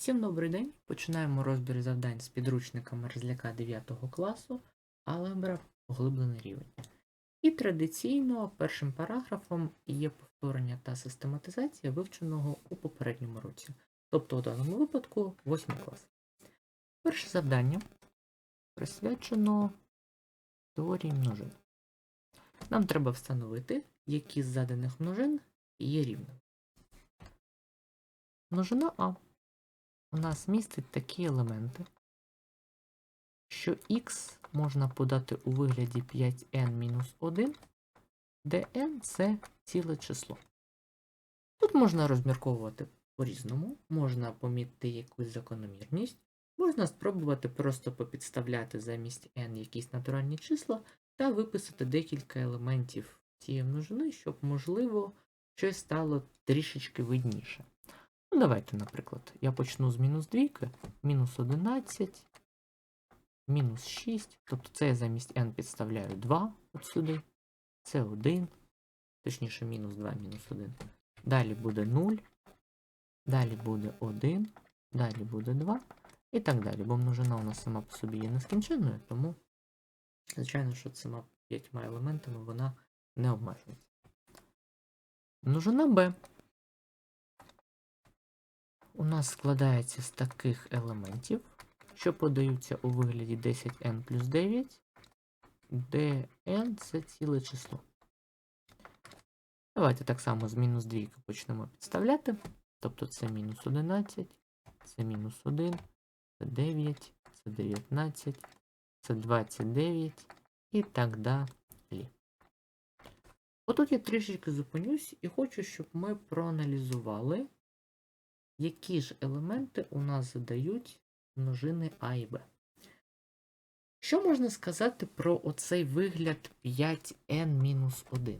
Всім добрий день! Починаємо розбір завдань з підручника Мерзляка 9 класу Алгебра поглиблений рівень. І традиційно першим параграфом є повторення та систематизація вивченого у попередньому році, тобто у даному випадку 8 клас. Перше завдання присвячено теорії множин. Нам треба встановити, які з заданих множин є рівними. Множина А у нас містить такі елементи, що х можна подати у вигляді 5n-1, де n це ціле число. Тут можна розмірковувати по-різному, можна помітити якусь закономірність, можна спробувати просто попідставляти замість n якісь натуральні числа та виписати декілька елементів цієї множини, щоб, можливо, щось стало трішечки видніше. Ну, давайте, наприклад, я почну з мінус двійки, мінус 11, мінус 6. Тобто це я замість n підставляю 2 от сюди. Це 1, точніше, мінус 2, мінус 1. Далі буде 0, далі буде 1, далі буде 2 і так далі. Бо множина у нас сама по собі є нескінченною, тому, звичайно, що цими п'ятьма елементами вона не обмежується. Множина b у нас складається з таких елементів, що подаються у вигляді 10n плюс 9, де n це ціле число. Давайте так само з мінус 2 почнемо підставляти. Тобто це мінус 11, це мінус 1, це 9, це 19, це 29 і так далі. Отут я трішечки зупинюсь і хочу, щоб ми проаналізували які ж елементи у нас задають множини А і Б. Що можна сказати про оцей вигляд 5n-1?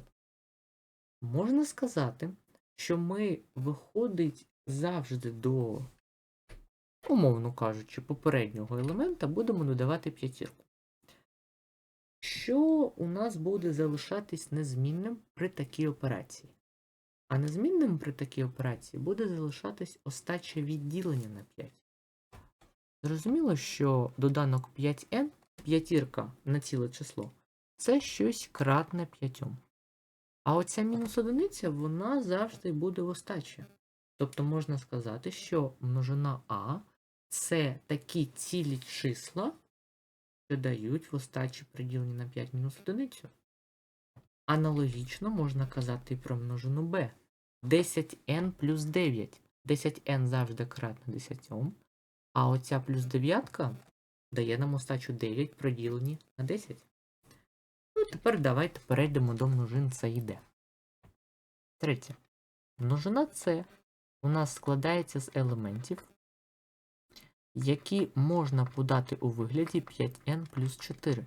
Можна сказати, що ми виходить завжди до, умовно кажучи, попереднього елемента будемо додавати п'ятірку. Що у нас буде залишатись незмінним при такій операції? А незмінним при такій операції буде залишатись остаче відділення на 5. Зрозуміло, що доданок 5n, п'ятірка на ціле число, це щось кратне 5. А оця мінус одиниця, вона завжди буде в остачі. Тобто можна сказати, що множина А це такі цілі числа, що дають в остачі приділені на 5 мінус одиницю. Аналогічно можна казати і про множину b. 10n плюс 9. 10n завжди кратне 10, а оця плюс 9 дає нам остачу 9 проділені на 10. Ну, тепер давайте перейдемо до множин С і D. Третє. Множина С у нас складається з елементів, які можна подати у вигляді 5n плюс 4,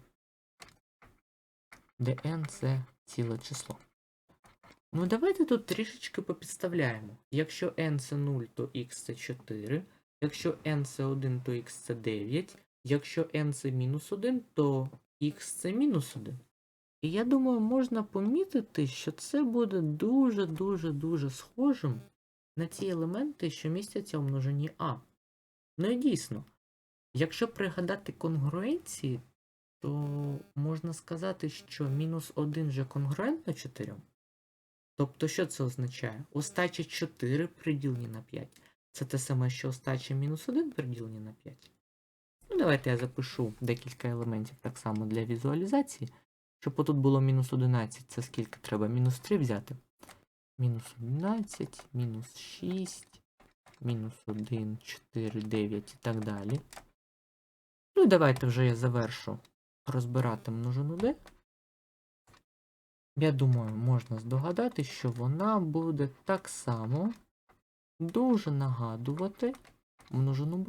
де n це ціле число. Ну, давайте тут трішечки попідставляємо. Якщо n це 0, то x це 4. Якщо n це 1, то x це 9. Якщо n це мінус 1, то x це мінус 1. І я думаю, можна помітити, що це буде дуже-дуже-дуже схожим на ті елементи, що містяться у множині А. Ну і дійсно, якщо пригадати конгруенції, то можна сказати, що мінус 1 вже конгруентно 4. Тобто, що це означає? Остача 4 приділені на 5. Це те саме, що остача мінус 1 приділені на 5. Ну, давайте я запишу декілька елементів так само для візуалізації. Щоб тут було мінус 11, це скільки треба? Мінус 3 взяти. Мінус 11, мінус 6, мінус 1, 4, 9 і так далі. Ну і давайте вже я завершу розбирати множину d. Я думаю, можна здогадати, що вона буде так само дуже нагадувати множину b.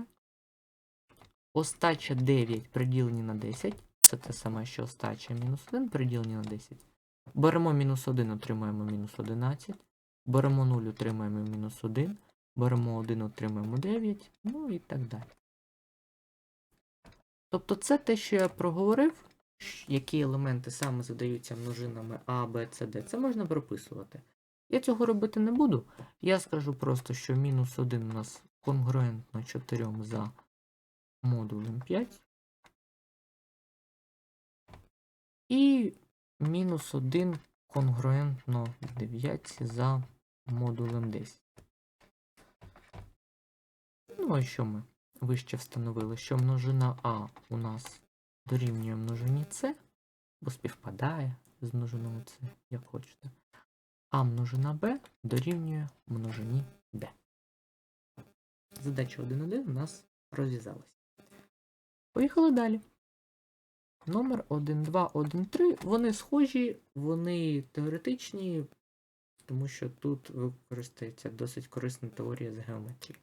Остача 9 приділені на 10. Це те саме, що остача мінус 1 приділені на 10. Беремо мінус 1, отримаємо мінус 11. Беремо 0, отримаємо мінус 1. Беремо 1, отримаємо 9. Ну і так далі. Тобто це те, що я проговорив які елементи саме задаються множинами А, Б, С, Д, це можна прописувати. Я цього робити не буду. Я скажу просто, що мінус 1 у нас конгруентно 4 за модулем 5. І мінус 1 конгруентно 9 за модулем 10. Ну, а що ми вище встановили? Що множина А у нас дорівнює множині С, бо співпадає з множиною С, як хочете. А множина Б дорівнює множині Д. Задача 1.1 у нас розв'язалась. Поїхали далі. Номер 1, 2, 1, 3. Вони схожі, вони теоретичні, тому що тут використається досить корисна теорія з геометрії.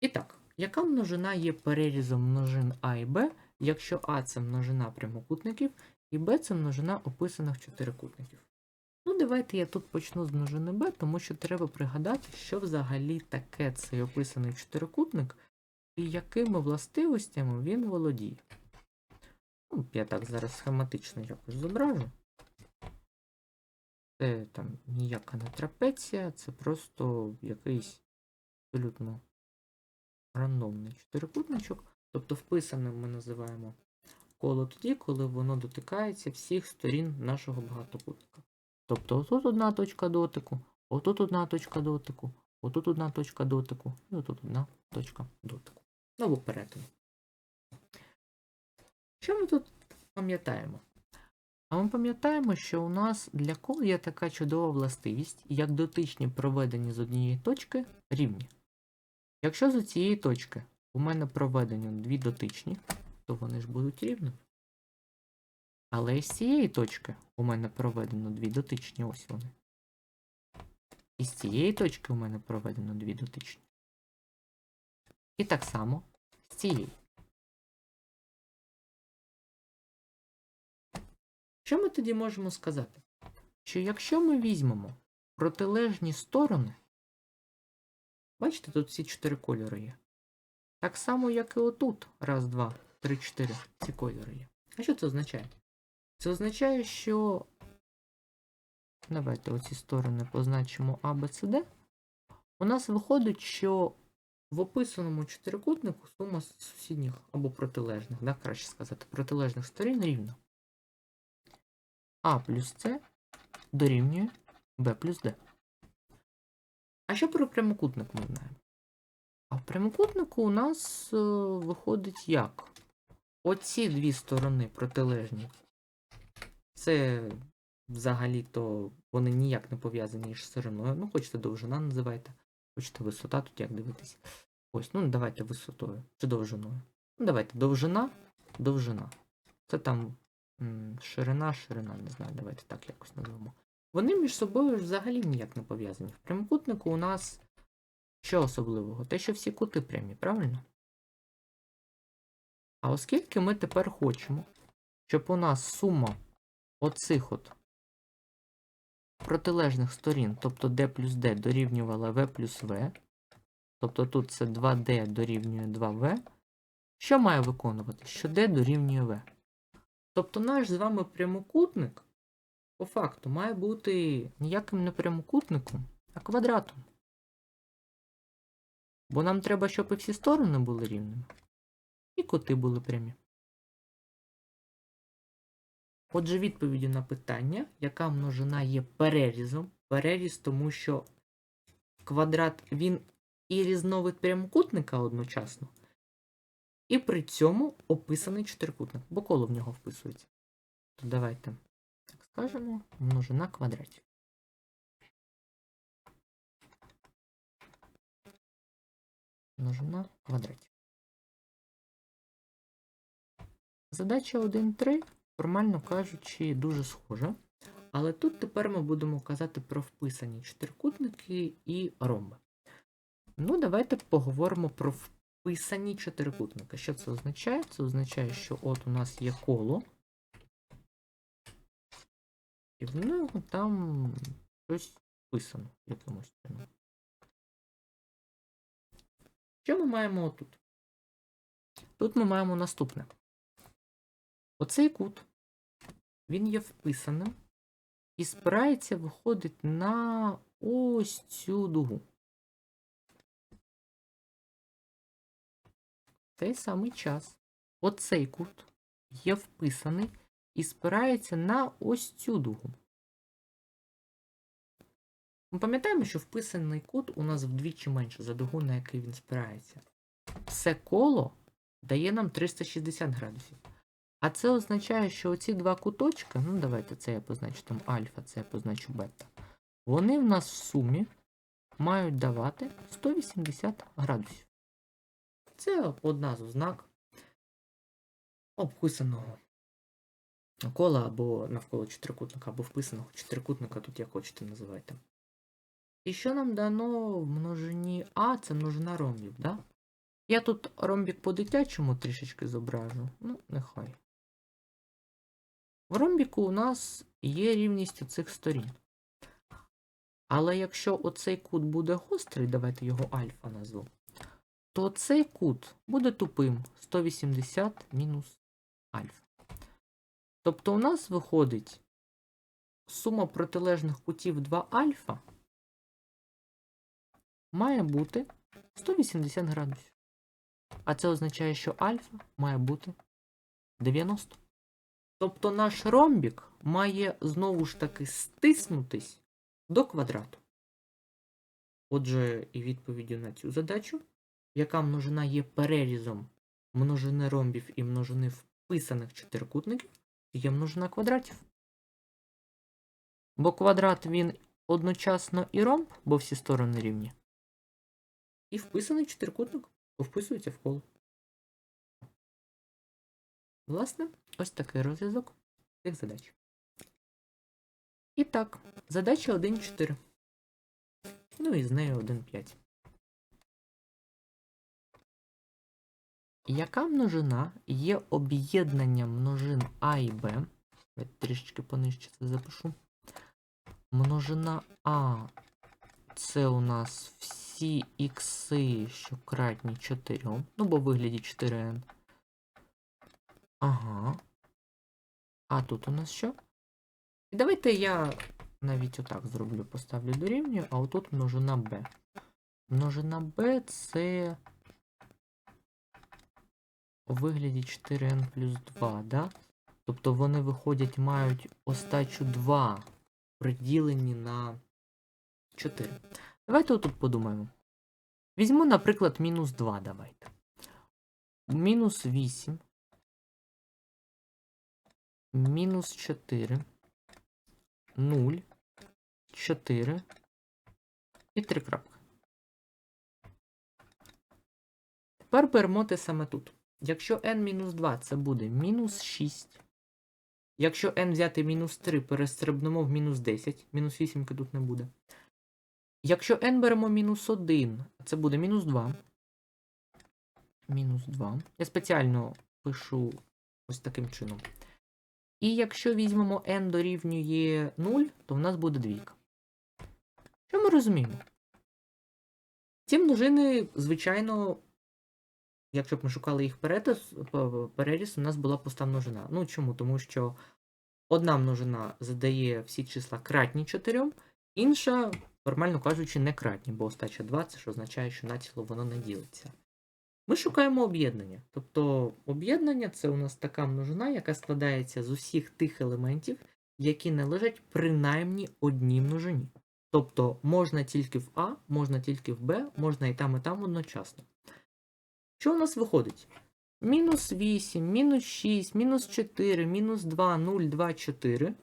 І так, яка множина є перерізом множин А і Б, якщо А це множина прямокутників, і Б це множина описаних чотирикутників? Ну, давайте я тут почну з множини Б, тому що треба пригадати, що взагалі таке цей описаний чотирикутник і якими властивостями він володіє. Ну, я так зараз схематично якось зображу. Це там ніяка не трапеція, це просто якийсь абсолютно рандомний чотирикутничок. Тобто вписаним ми називаємо коло тоді, коли воно дотикається всіх сторін нашого багатокутника. Тобто отут одна точка дотику, отут одна точка дотику, отут одна точка дотику, і отут одна точка дотику. Або перетину. Що ми тут пам'ятаємо? А ми пам'ятаємо, що у нас для кол є така чудова властивість, як дотичні проведені з однієї точки рівні. Якщо з цієї точки у мене проведені дві дотичні, то вони ж будуть рівними. Але з цієї точки у мене проведено дві дотичні, ось вони. І з цієї точки у мене проведено дві дотичні. І так само з цієї. Що ми тоді можемо сказати? Що якщо ми візьмемо протилежні сторони, бачите, тут всі чотири кольори є. Так само, як і отут. Раз, два, три, чотири. Ці кольори є. А що це означає? Це означає, що. Давайте оці сторони позначимо А, Б, С, Д. У нас виходить, що в описаному чотирикутнику сума сусідніх або протилежних, да, краще сказати, протилежних сторін рівна. А плюс С дорівнює Б плюс Д. А що про прямокутник ми знаємо? А в прямокутнику у нас е, виходить як? Оці дві сторони протилежні. Це взагалі-то вони ніяк не пов'язані між стороною. Ну, хочете довжина називайте, хочете висота, тут як дивитися. Ось, ну давайте висотою чи довжиною. Ну, давайте довжина, довжина. Це там м, ширина, ширина, не знаю, давайте так якось назвемо. Вони між собою взагалі ніяк не пов'язані. В прямокутнику у нас що особливого? Те, що всі кути прямі, правильно? А оскільки ми тепер хочемо, щоб у нас сума оцих от протилежних сторін, тобто d плюс d дорівнювала v плюс v, тобто тут це 2d дорівнює 2v, що має виконувати? Що d дорівнює v. Тобто наш з вами прямокутник, по факту, має бути ніяким не прямокутником, а квадратом. Бо нам треба, щоб і всі сторони були рівними, і кути були прямі. Отже, відповіді на питання, яка множина є перерізом. Переріз, тому що квадрат він і різновид прямокутника одночасно, і при цьому описаний чотирикутник, бо коло в нього вписується. То давайте так скажемо, множина квадратів. Множина квадратів. Задача 1.3 формально кажучи, дуже схожа. Але тут тепер ми будемо казати про вписані чотирикутники і ромби. Ну, давайте поговоримо про вписані чотирикутники. Що це означає? Це означає, що от у нас є коло, і в нього там щось вписано якимось чином. Що ми маємо отут? Тут ми маємо наступне. Оцей кут він є вписаним і спирається, виходить на ось цю дугу. В цей самий час оцей кут є вписаний і спирається на ось цю дугу. Ми пам'ятаємо, що вписаний кут у нас вдвічі менше за дугу, на який він спирається. Все коло дає нам 360 градусів. А це означає, що оці два куточки, ну давайте це я позначу там альфа, це я позначу бета, вони в нас в сумі мають давати 180 градусів. Це одна з ознак обписаного кола або навколо чотирикутника, або вписаного чотирикутника, тут як хочете називайте. І що нам дано в множині А, це множина ромбів, да? Я тут ромбік по-дитячому трішечки зображу, ну, нехай. В ромбіку у нас є рівність цих сторін. Але якщо оцей кут буде гострий, давайте його альфа назву, то цей кут буде тупим 180 мінус альфа. Тобто у нас виходить сума протилежних кутів 2 альфа має бути 180 градусів. А це означає, що альфа має бути 90. Тобто наш ромбік має знову ж таки стиснутись до квадрату. Отже, і відповіддю на цю задачу, яка множина є перерізом множини ромбів і множини вписаних чотирикутників, є множина квадратів. Бо квадрат він одночасно і ромб, бо всі сторони рівні. І вписаний чотирикутник вписується в коло. Власне, ось такий розв'язок цих задач. І так, задача 1.4. Ну і з нею 1.5. Яка множина є об'єднанням множин А і Б? Я трішечки понижче це запишу. Множина А це у нас всі ікси, що кратні 4. Ну, бо вигляді 4n. Ага. А тут у нас що? І давайте я навіть отак зроблю, поставлю дорівнює, а отут множина b. Множина b це у вигляді 4n плюс 2, да? Тобто вони виходять, мають остачу 2 приділені на 4. Давайте отут подумаємо. Візьму, наприклад, мінус 2 давайте. Мінус 8. Мінус 4. 0. 4. І 3 крапки. Тепер беремо те саме тут. Якщо n-2 це буде мінус 6. Якщо n взяти мінус 3, перестрибнемо в мінус 10. Мінус 8 тут не буде. Якщо n беремо мінус 1, це буде мінус 2. Мінус 2. Я спеціально пишу ось таким чином. І якщо візьмемо n дорівнює 0, то в нас буде двійка. Що ми розуміємо? Ці множини, звичайно, якщо б ми шукали їх переріз, переріз, у нас була пуста множина. Ну чому? Тому що одна множина задає всі числа кратні 4, інша, формально кажучи, не кратні, бо остача 2, це ж означає, що націло воно не ділиться. Ми шукаємо об'єднання. Тобто об'єднання це у нас така множина, яка складається з усіх тих елементів, які належать принаймні одній множині. Тобто можна тільки в А, можна тільки в Б, можна і там, і там одночасно. Що у нас виходить? Мінус 8, мінус 6, мінус 4, мінус 2, 0, 2, 4.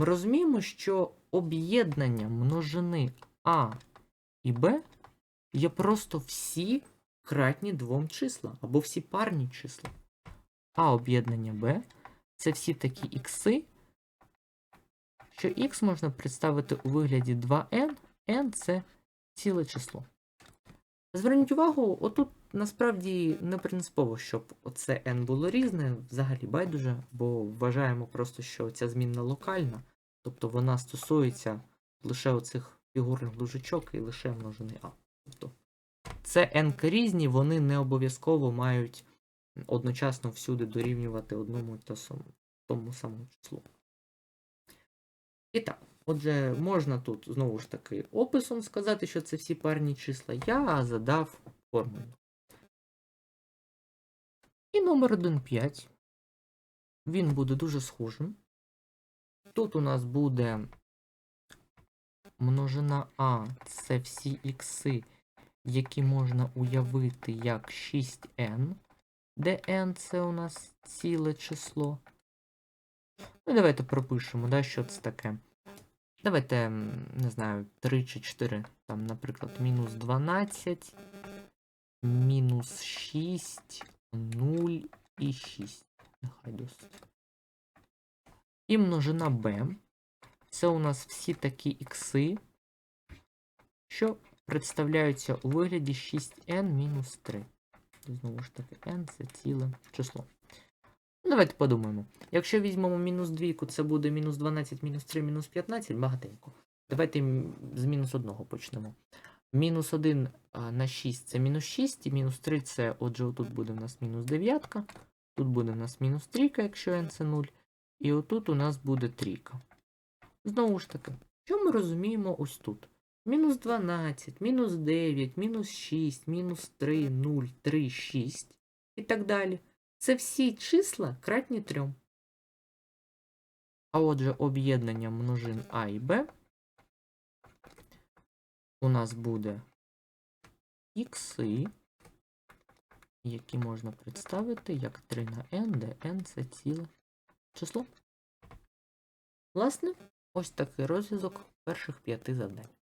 Ми розуміємо, що об'єднання множини А і Б є просто всі кратні двом числа, або всі парні числа. А об'єднання Б це всі такі ікси, що х можна представити у вигляді 2n, n це ціле число. Зверніть увагу, отут насправді не принципово, щоб оце n було різне, взагалі байдуже, бо вважаємо просто, що ця змінна локальна, тобто вона стосується лише оцих фігурних дужечок і лише множини А. Тобто це n різні, вони не обов'язково мають одночасно всюди дорівнювати одному та тому самому числу. І так, отже, можна тут знову ж таки описом сказати, що це всі парні числа. Я задав формулу. І номер 1,5. Він буде дуже схожим. Тут у нас буде множина А, це всі ікси, які можна уявити як 6n, де n це у нас ціле число. Ну, давайте пропишемо, да, що це таке. Давайте, не знаю, 3 чи 4, там, наприклад, мінус 12, мінус 6, 0 і 6. Нехай досить. І множина b. Це у нас всі такі ікси, що представляються у вигляді 6n мінус 3. Знову ж таки, n це ціле число. Ну, Давайте подумаємо. Якщо візьмемо мінус двійку, це буде мінус 12, мінус 3, мінус 15, багатенько. Давайте з мінус 1 почнемо. Мінус 1 на 6 це мінус 6, і мінус 3 це, отже, тут буде в нас мінус 9, тут буде в нас мінус 3, якщо n це 0, і отут у нас буде трійка. Знову ж таки, що ми розуміємо ось тут? Мінус 12, мінус 9, мінус 6, мінус 3, 0, 3, 6 і так далі. Це всі числа кратні 3. А отже, об'єднання множин А і Б у нас буде ікси, які можна представити як 3 на n, де n це ціле число. Власне, ось такий розв'язок перших п'яти завдань.